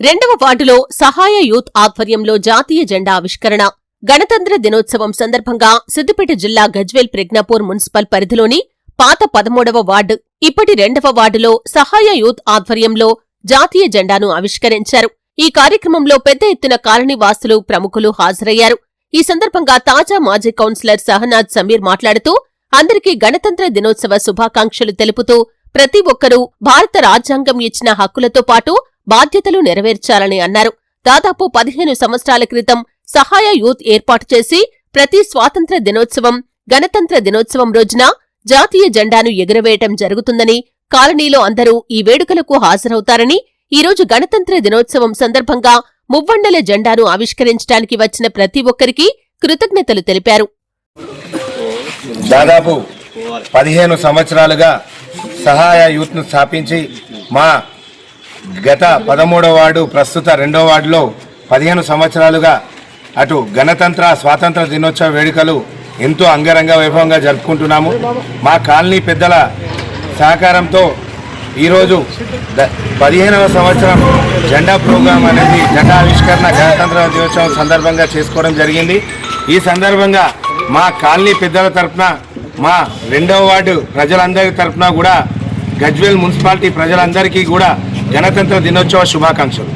రెండవ వార్డులో సహాయ యూత్ ఆధ్వర్యంలో జాతీయ జెండా ఆవిష్కరణ. గణతంత్ర దినోత్సవం సందర్భంగా సిద్దిపేట జిల్లా గజ్వేల్ ప్రజ్ఞాపూర్ మున్సిపల్ పరిధిలోని పాత పదమూడవ వార్డు ఇప్పటి రెండవ వార్డులో సహాయ యూత్ ఆధ్వర్యంలో జాతీయ జెండాను ఆవిష్కరించారు. ఈ కార్యక్రమంలో పెద్ద ఎత్తున కాలనీవాసులు ప్రముఖులు హాజరయ్యారు. ఈ సందర్భంగా తాజా మాజీ కౌన్సిలర్ సహనాజ్ సమీర్ మాట్లాడుతూ అందరికీ గణతంత్ర దినోత్సవ శుభాకాంక్షలు తెలుపుతూ ప్రతి ఒక్కరూ భారత రాజ్యాంగం ఇచ్చిన హక్కులతో పాటు బాధ్యతలు నెరవేర్చాలని అన్నారు. దాదాపు పదిహేను సంవత్సరాల క్రితం సహాయ యూత్ ఏర్పాటు చేసి ప్రతి స్వాతంత్ర దినోత్సవం గణతంత్ర దినోత్సవం రోజున జాతీయ జెండాను ఎగురవేయటం జరుగుతుందని కాలనీలో అందరూ ఈ వేడుకలకు హాజరవుతారని ఈ రోజు గణతంత్ర దినోత్సవం సందర్భంగా మువ్వండల జెండాను ఆవిష్కరించడానికి వచ్చిన ప్రతి ఒక్కరికి కృతజ్ఞతలు తెలిపారు. దాదాపు పదిహేను సంవత్సరాలుగా సహాయ యూత్ను స్థాపించి మా గత పదమూడవ వార్డు ప్రస్తుత రెండో వార్డులో పదిహేను సంవత్సరాలుగా అటు గణతంత్ర స్వాతంత్ర దినోత్సవ వేడుకలు ఎంతో అంగరంగ వైభవంగా జరుపుకుంటున్నాము. మా కాలనీ పెద్దల సహకారంతో ఈరోజు ద- పదిహేనవ సంవత్సరం జెండా ప్రోగ్రాం అనేది జెండా ఆవిష్కరణ గణతంత్ర దినోత్సవం సందర్భంగా చేసుకోవడం జరిగింది. ఈ సందర్భంగా మా కాలనీ పెద్దల తరపున మా రెండవ వార్డు ప్రజలందరి తరపున కూడా గజ్వేల్ మున్సిపాలిటీ ప్రజలందరికీ కూడా గణతంత్ర దినోత్సవ శుభాకాంక్షలు.